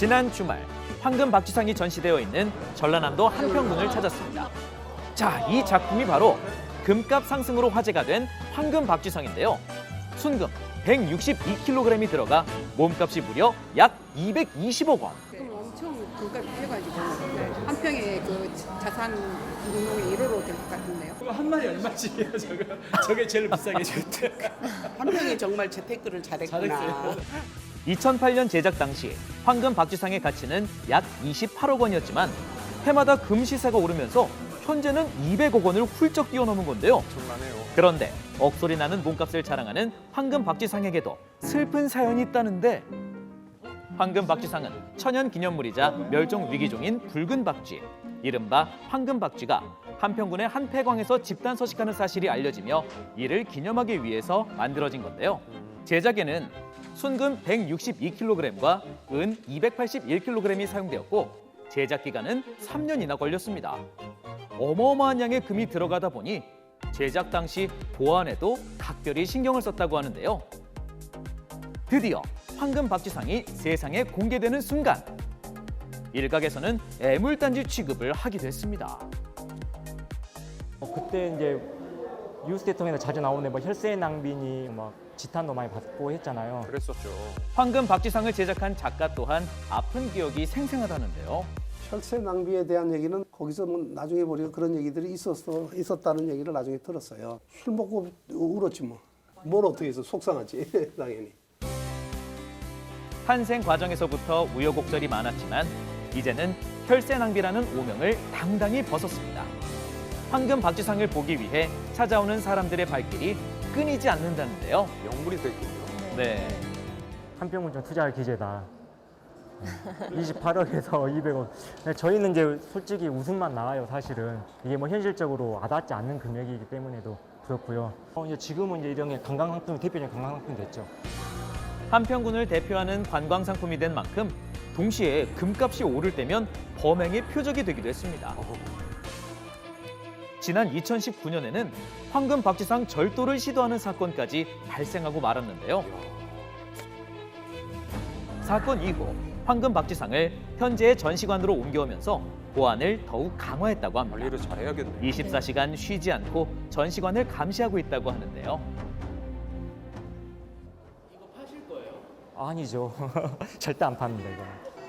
지난 주말 황금 박쥐상이 전시되어 있는 전라남도 한평군을 찾았습니다. 자, 이 작품이 바로 금값 상승으로 화제가 된 황금 박쥐상인데요. 순금 162kg이 들어가 몸값이 무려 약 220억 원. 지금 엄청 금값이 해가지고 한 평에 그 자산 등록이 1호로 될 것 같은데요. 그거 한 마리 얼마씩이에요, 저거? 저게 제일 비싸게 줬대. 한평이 정말 재테크를 잘했구나. 잘했어요. 2008년 제작 당시 황금 박쥐상의 가치는 약 28억 원이었지만 해마다 금 시세가 오르면서 현재는 200억 원을 훌쩍 뛰어넘은 건데요. 그런데 억소리 나는 몸값을 자랑하는 황금 박쥐상에게도 슬픈 사연이 있다는데 황금 박쥐상은 천연 기념물이자 멸종 위기종인 붉은 박쥐 이른바 황금 박쥐가 한평군의 한 폐광에서 집단 서식하는 사실이 알려지며 이를 기념하기 위해서 만들어진 건데요. 제작에는 순금 162kg과 은 281kg이 사용되었고 제작 기간은 3년이나 걸렸습니다. 어마어마한 양의 금이 들어가다 보니 제작 당시 보안에도 각별히 신경을 썼다고 하는데요. 드디어 황금 박쥐상이 세상에 공개되는 순간 일각에서는 애물단지 취급을 하기도 했습니다. 어, 그때 이제 뉴스 대통령에 자주 나오는 뭐 혈세 낭비니 막 지탄도 많이 받고 했잖아요. 그랬었죠. 황금 박쥐상을 제작한 작가 또한 아픈 기억이 생생하다는데요. 혈세 낭비에 대한 얘기는 거기서 뭐 나중에 보니까 그런 얘기들이 있었어 있었다는 얘기를 나중에 들었어요. 술 먹고 울었지 뭐. 뭘 어떻게 해서 속상하지 당연히. 탄생 과정에서부터 우여곡절이 많았지만 이제는 혈세 낭비라는 오명을 당당히 벗었습니다. 황금 박쥐상을 보기 위해 찾아오는 사람들의 발길이 끊이지 않는다는데요. 영물이 됐군요. 네. 한평군 좀 투자할 기재다. 28억에서 200억. 저희는 이제 솔직히 웃음만 나와요, 사실은. 이게 뭐 현실적으로 와닿지 않는 금액이기 때문에도 그렇고요. 어, 이제 지금은 이제 이런 게 관광 상품이 대표적인 관광 상품이 됐죠. 한평군을 대표하는 관광 상품이 된 만큼 동시에 금값이 오를 때면 범행의 표적이 되기도 했습니다. 지난 2019년에는 황금 박쥐상 절도를 시도하는 사건까지 발생하고 말았는데요. 사건 이후 황금 박쥐상을 현재의 전시관으로 옮겨오면서 보안을 더욱 강화했다고 합니다. 관리를 잘해야겠네. 24시간 쉬지 않고 전시관을 감시하고 있다고 하는데요. 아니죠. 절대 안 팝니다, 이거.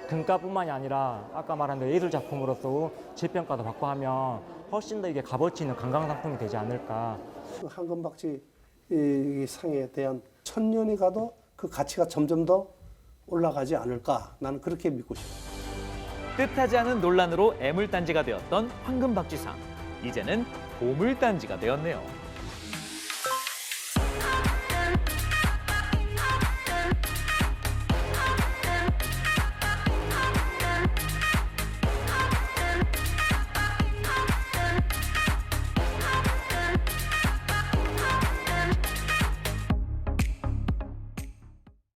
금값뿐만이 아니라 아까 말한 대로 예술 작품으로서 재평가도 받고 하면 훨씬 더 이게 값어치 있는 관광 상품이 되지 않을까. 그 황금박쥐 이 상에 대한 천년이 가도 그 가치가 점점 더 올라가지 않을까 나는 그렇게 믿고 싶어요. 뜻하지 않은 논란으로 애물단지가 되었던 황금박쥐상. 이제는 보물단지가 되었네요.